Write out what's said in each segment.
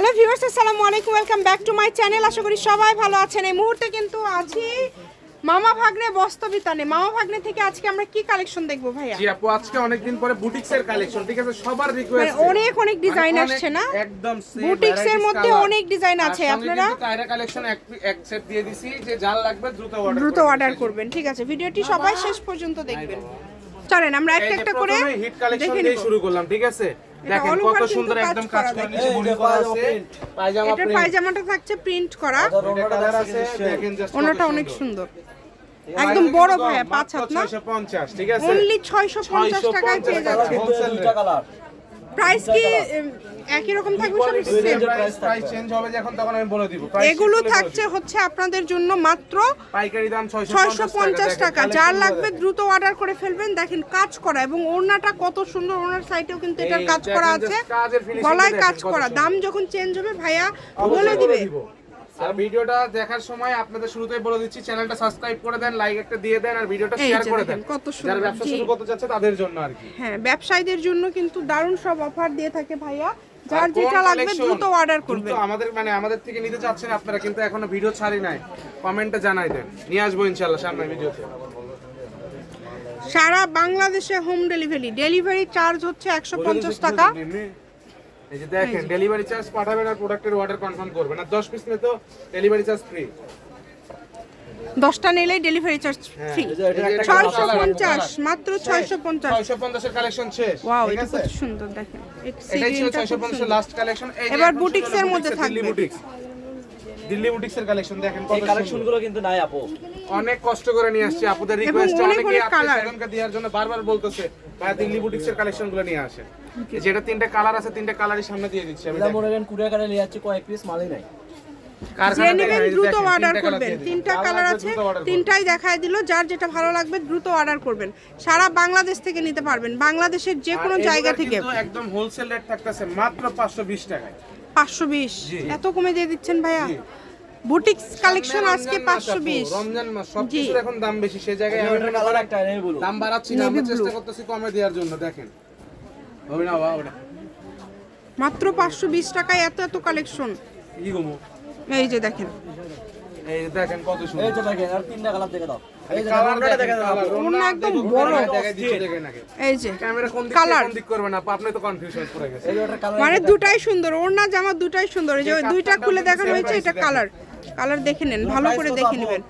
Hello viewers আসসালামু আলাইকুম welcome back to my channel. আশা করি সবাই ভালো আছেন। এই মুহূর্তে কিন্তু আছি মামা ভাগ্নে বস্তবিতানে মামা ভাগ্নে থেকে আজকে আমরা কি কালেকশন দেখব ভাইয়া? জি আপু আজকে অনেকদিন পরে বুটিক্স এর কালেকশন ঠিক আছে? সবার মানে রিকোয়েস্ট অনেক অনেক ডিজাইন আসছে না? একদম বুটিক্স এর মধ্যে অনেক ডিজাইন আছে আপনারা? কায়রা কালেকশন এক এক সেট দিয়ে দিছি যে যার লাগবে দ্রুত অর্ডার দ্রুত অর্ডার করবেন ঠিক আছে? ভিডিওটি সবাই শেষ পর্যন্ত দেখবেন। চলেন আমরা একটা একটা করে হিট কালেকশন দিয়ে শুরু করলাম ঠিক আছে? দেখেন কত সুন্দর একদম কাজ করা নিচে মুড়ি করা আছে। পায়জামা প্রিন্ট পায়জামাটা থাকছে প্রিন্ট করা। কালার আছে দেখেন জাস্ট ওনাটা অনেক সুন্দর। একদম বড় ভাইয়া পাঁচ হাত না? 650 ঠিক আছে? অনলি 650 টাকায় পেয়ে যাচ্ছে। কালার প্রাইস কি একই রকম থাকবে সব সেম প্রাইস চেঞ্জ হবে যখন তখন আমি বলে দিব। এগুলো থাকছে হচ্ছে আপনাদের জন্য মাত্র পাইকারি দাম 650 650 টাকা যার লাগবে দ্রুত অর্ডার করে ফেলবেন। দেখেন কাজ করা এবং ওড়নাটা কত সুন্দর ওনার সাইটেও কিন্তু এটার কাজ করা আছে। গলায় কাজ করা। দাম যখন চেঞ্জ হবে ভাইয়া বলে দিব। আর ভিডিওটা দেখার সময় আপনাদের শুরুতেই বলে দিচ্ছি চ্যানেলটা সাবস্ক্রাইব করে দেন লাইক একটা দিয়ে দেন আর ভিডিওটা শেয়ার করে দেন। কত যারা ব্যবসা শুরু করতে চাচ্ছে তাদের জন্য আর কি। হ্যাঁ ব্যবসায়ীদের জন্য কিন্তু দারুণ সব অফার দিয়ে থাকে ভাইয়া। যার যেটা লাগবে দ্রুত অর্ডার করবেন। আমাদের মানে আমাদের থেকে নিতে চাচ্ছেন আপনারা কিন্তু এখনও ভিডিও ছাড়ি নাই। কমেন্টে জানাই দেন। নিয়ে আসব ইনশাআল্লাহ সামনে ভিডিওতে সারা বাংলাদেশে হোম ডেলিভারি ডেলিভারি চার্জ হচ্ছে একশো পঞ্চাশ টাকা। এই যে দেখেন ডেলিভারি চার্জ পাঠাবেন আর প্রোডাক্টের অর্ডার কনফার্ম করবেন। আর 10 পিস নিলে তো ডেলিভারি চার্জ ফ্রি দশটা নিলেই ডেলিভারি চার্জ ফ্রি এই যে এটা একটা ছয়শো পঞ্চাশ মাত্র ছয়শো পঞ্চাশ। 650 এর কালেকশন শেষ ওয়াও এটা খুব সুন্দর দেখেন। এটা ছিল 650 সুন্দর। লাস্ট কালেকশন এবার বুটিক্স এর মধ্যে থাকবে। বুটিক্স দিল্লি বুটিক্স এর কালেকশন দেখেন কত কালেকশনগুলো কিন্তু নাই আপু। অনেক কষ্ট করে নিয়ে আসছি আপুদের রিকোয়েস্টে অনেক অনেকেই আপনাদেরকে দেওয়ার জন্য বারবার বলতেছে ভাই দিল্লি বুটিক্স এর কালেকশনগুলো নিয়ে আসেন। যেটা তিনটা কালার আছে তিনটা কালারই সামনে দিয়ে দিচ্ছি আমি মনে করেন কুড়িয়া নিয়ে যাচ্ছি কয়েক পিস মালই নাই। যে নেবেন দ্রুত অর্ডার করবেন। তিনটা কালার আছে। তিনটাই দেখায় দিল যার যেটা ভালো লাগবে দ্রুত অর্ডার করবেন। সারা বাংলাদেশ থেকে নিতে পারবেন বাংলাদেশের যে কোনো জায়গা থেকে। একদম হোলসেল রেট থাকতেছে মাত্র 520 টাকায়। পাঁচশো বিশ। জি। এত কমে দিয়ে দিচ্ছেন ভাইয়া। বুটিক্স কালেকশন আজকে রমজান মাস পাঁচশো আপু, বিশ। রমজান মাস সব সবকিছুর এখন দাম বেশি সেই জায়গায় আমি একটা কালার একটা নেই বলুন। দাম বাড়াচ্ছি না আমরা চেষ্টা করতেছি কমে দেওয়ার জন্য দেখেন। হবে না বাবা ওটা মাত্র পাঁচশো বিশ টাকায় এত এত কালেকশন। কি গো এই যে দেখেন। এই যে দেখেন কত এই যে দেখেন আর তিনটা কালার দেখে দাও। এই যে কালারটা দেখে দাও। একদম বড়। দেখে দিচ্ছি দেখেন আগে এই যে ক্যামেরা কোন দিক কোন দিক করবে না আপনি তো কনফিউশন পড়ে গেছে। এই যে ওটার কালার মানে দুটাই সুন্দর ওড়না জামা দুটাই সুন্দর। এই যে দুইটা খুলে দেখা দেখানো হয়েছে এটা কালার কালার দেখে নেন ভালো করে দেখে নেবেন।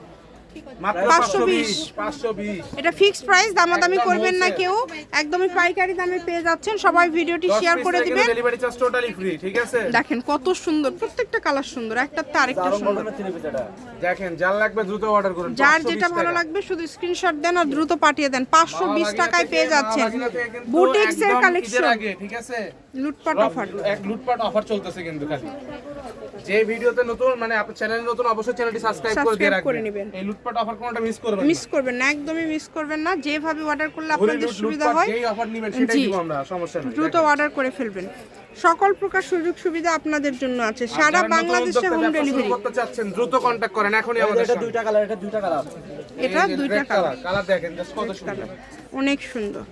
মাত্র 520 520 520 এটা ফিক্সড প্রাইস দামাদামি করবেন না কেউ। একদমই পাইকারি দামে পেয়ে যাচ্ছেন। সবাই ভিডিওটি শেয়ার করে দিবেন। ডেলিভারি চার্জ টোটালি ফ্রি ঠিক আছে? দেখেন কত সুন্দর প্রত্যেকটা কালার সুন্দর। একটা তো আরেকটা সুন্দর। দেখেন যার লাগবে দ্রুত অর্ডার করুন। যার যেটা ভালো লাগবে শুধু স্ক্রিনশট দেন আর দ্রুত পাঠিয়ে দেন। পাঁচশো বিশ মাওয়া টাকায় পেয়ে যাচ্ছেন। মাওয়া বাগিনা থেকে বুটিক্স এর কালেকশন ঠিক আছে? লুটপাট অফার। এক লুটপাট অফার চলতেছে কিন্তু খালি। যে ভিডিওতে নতুন মানে আপনার চ্যানেল নতুন অবশ্যই চ্যানেলটি সাবস্ক্রাইব করে দিয়ে রাখবেন। এই লুটপাট অফার কোনটা মিস করবেন মিস করবেন না একদমই মিস করবেন না। যেভাবে অর্ডার করলে আপনাদের সুবিধা হয়। যেই অফার নেবেন সেটাই দিব আমরা সমস্যা নেই। দ্রুত অর্ডার করে ফেলবেন। সকল প্রকার সুযোগ সুবিধা আপনাদের জন্য আছে। সারা বাংলাদেশে হোম ডেলিভারি করতে চাচ্ছেন দ্রুত কন্টাক্ট করেন এখনই আমাদের এটা দুইটা কালার এটা দুইটা কালার এটা দুইটা কালার কালার দেখেন just কত সুন্দর। অনেক সুন্দর।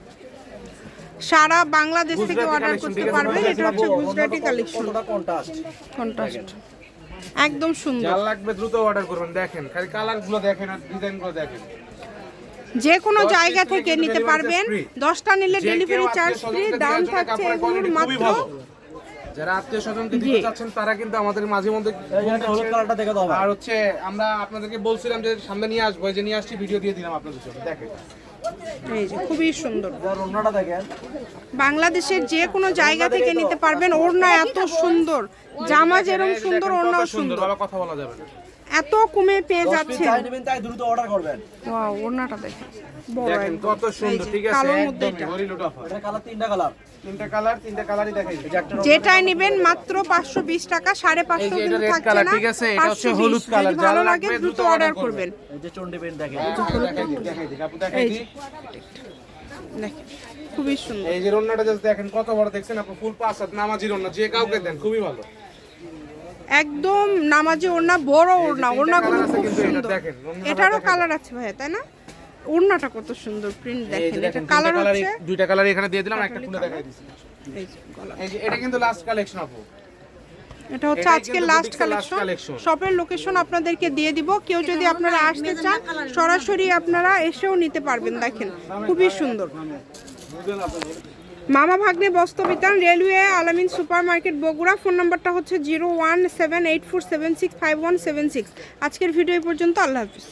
সারা বাংলাদেশ থেকে অর্ডার করতে পারবেন। এটা হচ্ছে গুজরাটি কালেকশন কন্ট্রাস্ট কন্ট্রাস্ট একদম সুন্দর। যার লাগবে দ্রুত অর্ডার করবেন দেখেন। খালি কালারগুলো দেখেন আর ডিজাইনগুলো দেখেন। যে কোনো জায়গা থেকে নিতে পারবেন। দশটা নিলে যে ডেলিভারি চার্জ ফ্রি দাম থাকছে এগুলোর মাত্র যারা আত্মীয় স্বজনকে দিতে। চাচ্ছেন তারা কিন্তু আমাদের মাঝে মধ্যে একটা হলুদ কালারটা দেখে দাও আর হচ্ছে আমরা আপনাদেরকে বলছিলাম যে সামনে নিয়ে আসব এই যে নিয়ে আসছি ভিডিও দিয়ে দিলাম আপনাদের জন্য। দেখেন। এই যে খুবই সুন্দর। বাংলাদেশের যে কোনো জায়গা থেকে নিতে পারবেন ওড়না এত সুন্দর। জামা যেরকম সুন্দর ওড়নাও সুন্দর সুন্দর। কথা বলা যাবে না। এত কমে পেয়ে পিস নেবেন তাই দ্রুত অর্ডার করবেন। ওয়াও ওড়নাটা দেখেন। বড় দেখেন একদম। কত সুন্দর ঠিক আছে একদম এটা। হরিলুট অফার এটা কালার তিনটা কালার। তিনটা কালার তিনটা কালারই দেখাই যেটাই নেবেন মাত্র পাঁচশো বিশ টাকা সাড়ে এই পাঁচশো যে এটা কিন্তু red থাকছে না। ঠিক আছে? এটা হচ্ছে হলুদ যার ভালো লাগে দ্রুত অর্ডার করবেন। এই যে চন্ডি পেন দেখেন। দেখাই দিই আপু দেখাই দিই দেখেন খুবই সুন্দর এই যে রন্নাটা জাস্ট দেখেন কত বড় দেখছেন আপু ফুল পাঁচ হাত নামাজি রন্না যে কাউকে দেন খুবই ভালো একদম নামাজি ওড়না বড় ওড়না। ওড়নাগুলো খুব সুন্দর। এটারও কালার আছে ভাইয়া তাই না? ওড়নাটা কত সুন্দর প্রিন্ট দেখেন এটা কালার কালার হচ্ছে। দুইটা কালার এখানে দিয়ে দিলাম একটা খুলে দেখাই দিছি এই যে এটা কিন্তু লাস্ট কালেকশন আপু। এটা হচ্ছে আজকে লাস্ট কালেকশন শপের লোকেশন আপনাদেরকে দিয়ে দিব। কেউ যদি আপনারা আসতে চান সরাসরি আপনারা এসেও নিতে পারবেন দেখেন। খুবই সুন্দর। Mama Bhagne Bastrabitan railway Alamin super market Bogura. Phone নাম্বারটা হচ্ছে zero one seven eight four seven six five one seven six. আজকের ভিডিও পর্যন্ত। আল্লাহ হাফিজ।